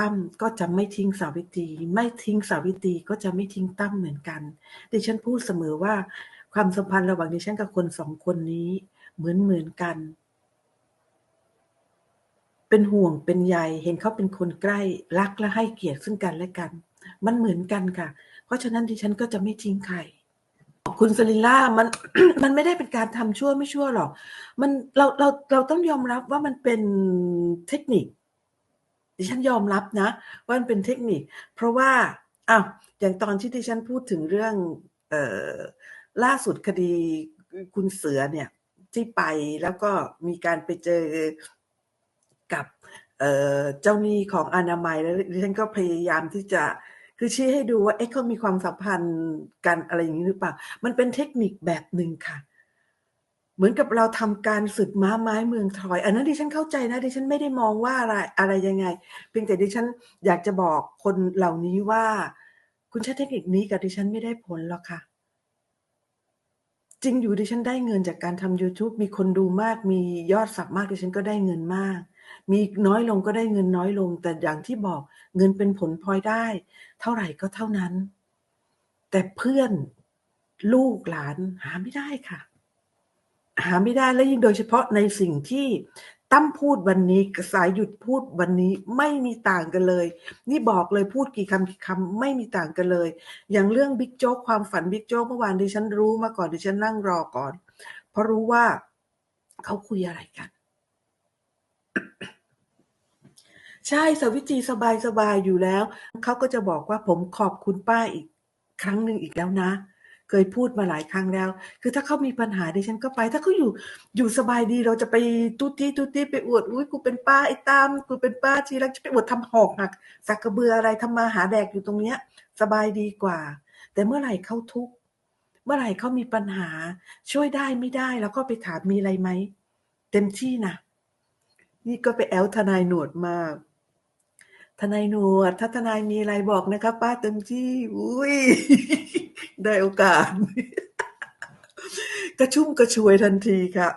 ตั้มก็จะไม่ทิ้งสาวิตรีไม่ทิ้งสาวิตรีก็จะไม่ทิ้งตั้มเหมือนกัน ดิฉันพูดเสมอว่าความสัมพันธ์ระหว่างดิฉันกับคนสองคนนี้ เหมือนเหมือนกัน เป็นห่วงเป็นใยเห็นเขาเป็นคนใกล้รักและให้เกียรติซึ่งกันและกัน มันเหมือนกันค่ะ เพราะฉะนั้นดิฉันก็จะไม่ทิ้งใครคุณสลินล่ามันมันไม่ได้เป็นการทำชั่วไม่ชั่วหรอก มันเราเราเราต้องยอมรับว่ามันเป็นเทคนิค ดิฉันยอมรับนะ ว่ามันเป็นเทคนิค เพราะว่าอ้าวอย่างตอนที่ดิฉันพูดถึงเรื่องเออล่าสุดคดีคุณเสือเนี่ยที่ไปแล้วก็มีการไปเจอกับเเจ้าหนี้ของอนามัยแล้วดิฉันก็พยายามที่จะคือชี้ให้ดูว่าเอ๊ะเขามีความสัมพันธ์กันอะไรอย่างนี้หรือเปล่า มันเป็นเทคนิคแบบหนึ่งค่ะ เหมือนกับเราทำการศึกม้าไม้เมืองทอย อันนั้นดิฉันเข้าใจนะดิฉันไม่ได้มองว่าอะไรอะไรยังไง เพียงแต่ดิฉันอยากจะบอกคนเหล่านี้ว่า คุณใช้เทคนิคนี้กับดิฉันไม่ได้ผลหรอกค่ะ จริงอยู่ดิฉันได้เงินจากการทำ YouTube มีคนดูมาก มียอดสับมากดิฉันก็ได้เงินมาก มีน้อยลงก็ได้เงินน้อยลง แต่อย่างที่บอกเงินเป็นผลพลอยได้ เท่าไหร่ก็เท่านั้น แต่เพื่อนลูกหลานหาไม่ได้ค่ะ หาไม่ได้และยิ่งโดยเฉพาะในสิ่งที่ตั้มพูดวันนี้กสายหยุดพูดวันนี้ไม่มีต่างกันเลย นี่บอกเลยพูดกี่คำกี่คำไม่มีต่างกันเลย อย่างเรื่องบิ๊กโจ๊กความฝันบิ๊กโจ๊กเมื่อวานดิฉันรู้มาก่อนดิฉันนั่งรอก่อน เพราะรู้ว่าเขาคุยอะไรกัน ใช่สวิตรีสบายสบายอยู่แล้ว เขาก็จะบอกว่าผมขอบคุณป้าอีก ครั้งหนึ่งอีกแล้วนะ เคยพูดมาหลายครั้งแล้ว คือถ้าเขามีปัญหาดิฉันก็ไป ถ้าเขาอยู่อยู่สบายดีเราจะไปตุ๊ตี้ตุ๊ตี้ไปอวดอุ้ยกูเป็นป้าไอ้ตามกูเป็นป้าทีรักจะไปอวดทำหอกหักสักกระเบืออะไรทำมาหาแดกอยู่ตรงเนี้ย สบายดีกว่า แต่เมื่อไหร่เขาทุกข์เมื่อไหร่เขามีปัญหา ช่วยได้ไม่ได้แล้วก็ไปถามมีอะไรไหมเต็มที่นะนี่ก็ไปแอลทนายหนวดมาก ทนายหนวดถ้าทนายมีอะไรบอกนะคะป้าเต็มที่อุ้ยได้โอกาส กระชุ่มกระชวยทันทีค่ะ